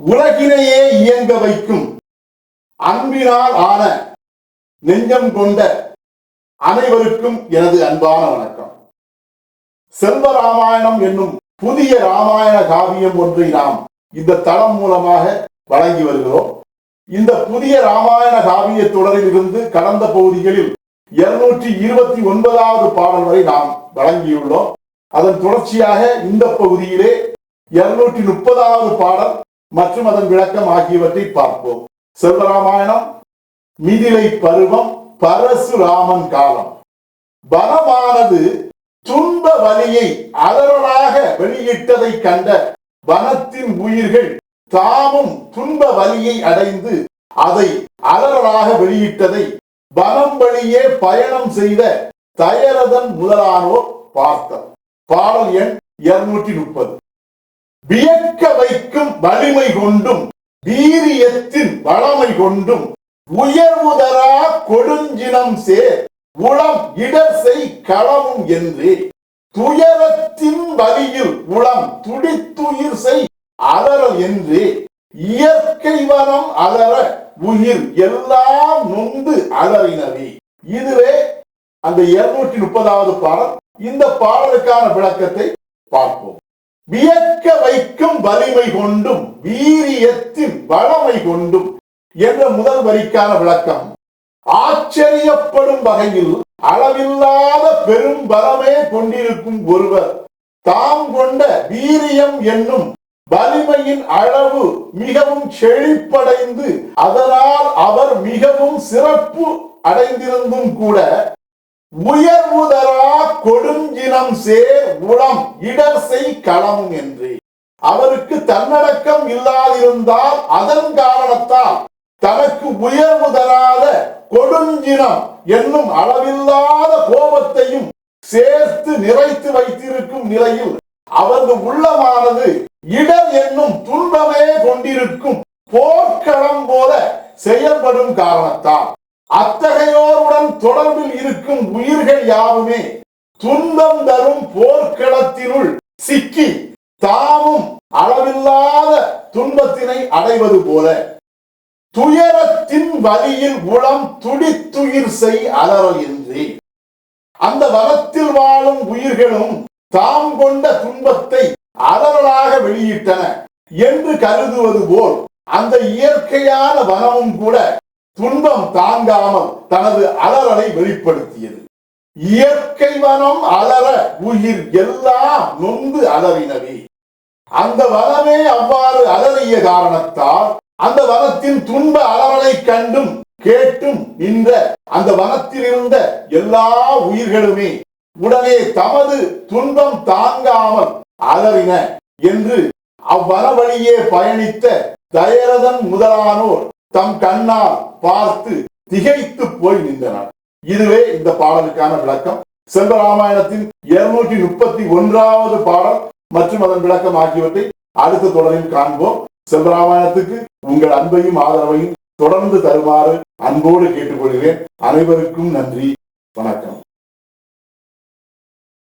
உலகினையே இயங்க வைக்கும் அன்பினால் ஆன நெஞ்சம் கொண்ட அனைவருக்கும் எனது அன்பான வணக்கம். செல்வ ராமாயணம் என்னும் புதிய ராமாயண காவியம் ஒன்றை நாம் இந்த தளம் மூலமாக வழங்கி வருகிறோம். இந்த புதிய ராமாயண காவிய தொடரில் இருந்து கடந்த பகுதிகளில் இருநூற்றி இருபத்தி ஒன்பதாவது பாடல் வரை நாம் வழங்கியுள்ளோம். அதன் தொடர்ச்சியாக இந்த பகுதியிலே இருநூற்றி முப்பதாவது பாடல் மற்றும் அதன் விளக்கம் ஆகியவற்றை பார்ப்போம். செல்வராமாயணம் மிதிலை பருவம் பரசுராமன் காலம். வனமானது துன்ப வலியை அலறலாக வெளியிட்டதை கண்ட வனத்தின் உயிர்கள் தாமும் துன்ப வலியை அடைந்து அதை அலறலாக வெளியிட்டதை வனம் வழியே பயணம் செய்த தயரதன் முதலானோர் பார்த்தர். பாடல் எண் இருநூற்றி முப்பது. வியக்க வைக்கும் வலிமை கொண்டும் வீரியத்தின் வளமை கொண்டும் உயர்வுதரா கொடுஞ்சினம் சேர் உளம் இடர் செய் களமும் என்று. துயரத்தின் வலியில் உளம் துடித்துயிர் செய் அலறல் என்று. இயற்கை வனம் அலற உயிர் எல்லாம் நொந்து அலறினவே. இதுவே அந்த இருநூற்றி முப்பதாவது பாடல். இந்த பாடலுக்கான விளக்கத்தை பார்ப்போம். வியக்க வைக்கும் வலிமை கொண்டும் வீரியத்தின் வளமை கொண்டும் என்ற முதல் வரிக்கான விளக்கம். ஆச்சரியப்படும் வகையில் அளவில்லாத பெரும் பலமே கொண்டிருக்கும் ஒருவர் தாம் கொண்ட வீரியம் என்னும் வலிமையின் அளவு மிகவும் செழிப்படைந்து அதனால் அவர் மிகவும் சிறப்பு அடைந்திருந்தும் கூட உயர்வுதரா கொடுஞ்சினம் சேர் உளம் இடர் செய் களம் என்று. அவருக்கு தன்னடக்கம் இல்லாதிருந்தால் அதன் காரணத்தால் தனக்கு உயர்வு தராத கொடுஞ்சினம் என்னும் அளவில்லாத கோபத்தையும் சேர்த்து நிறைத்து வைத்திருக்கும் நிலையில் அவரது உள்ளமானது இடர் என்னும் துன்பமே கொண்டிருக்கும் போர்க்களம் போல செயல்படும் காரணத்தால் அத்தகையோருடன் தொடர்பில் இருக்கும் உயிர்கள் யாவுமே? துன்பம் தரும் போர்க்களத்தினுள் சிக்கி தாமும் அளவில்லாத துன்பத்தினை அடைவது போல. துயரத்தின் வழியில் உளம் துடித்துயிர் செய் அலறல் அந்த வனத்தில் வாழும் உயிர்களும் தாம் கொண்ட துன்பத்தை அலறலாக வெளியிட்டன என்று கருதுவது போல் அந்த இயற்கையான வனமும் கூட துன்பம் தாங்காமல் தனது அலறலை வெளிப்படுத்தியது. இயற்கை வனம் அலற உயிர் எல்லாம் நொந்து அலறினவே அந்த வனமே அவ்வாறு அலறிய காரணத்தால் அந்த வனத்தின் துன்ப அலறலை கண்டும் கேட்டும் நின்ற அந்த வனத்தில் இருந்த எல்லா உயிர்களுமே உடனே தமது துன்பம் தாங்காமல் அலறின என்று அவ்வன வழியே பயணித்த தயரதன் முதலானோர் தம் கண்ணால் பார்த்து திகைத்து போய் நின்றனர். இதுவே இந்த பாடலுக்கான விளக்கம். செல்வராமாயணத்தின் இருநூற்றி முப்பத்தி ஒன்றாவது பாடல் மற்றும் அதன் விளக்கம் ஆகியவற்றை அடுத்த தொடரில் காண்போம். செல்வராமாயணத்துக்கு உங்கள் அன்பையும் ஆதரவையும் தொடர்ந்து தருமாறு அன்போடு கேட்டுக்கொள்கிறேன். அனைவருக்கும் நன்றி. வணக்கம்.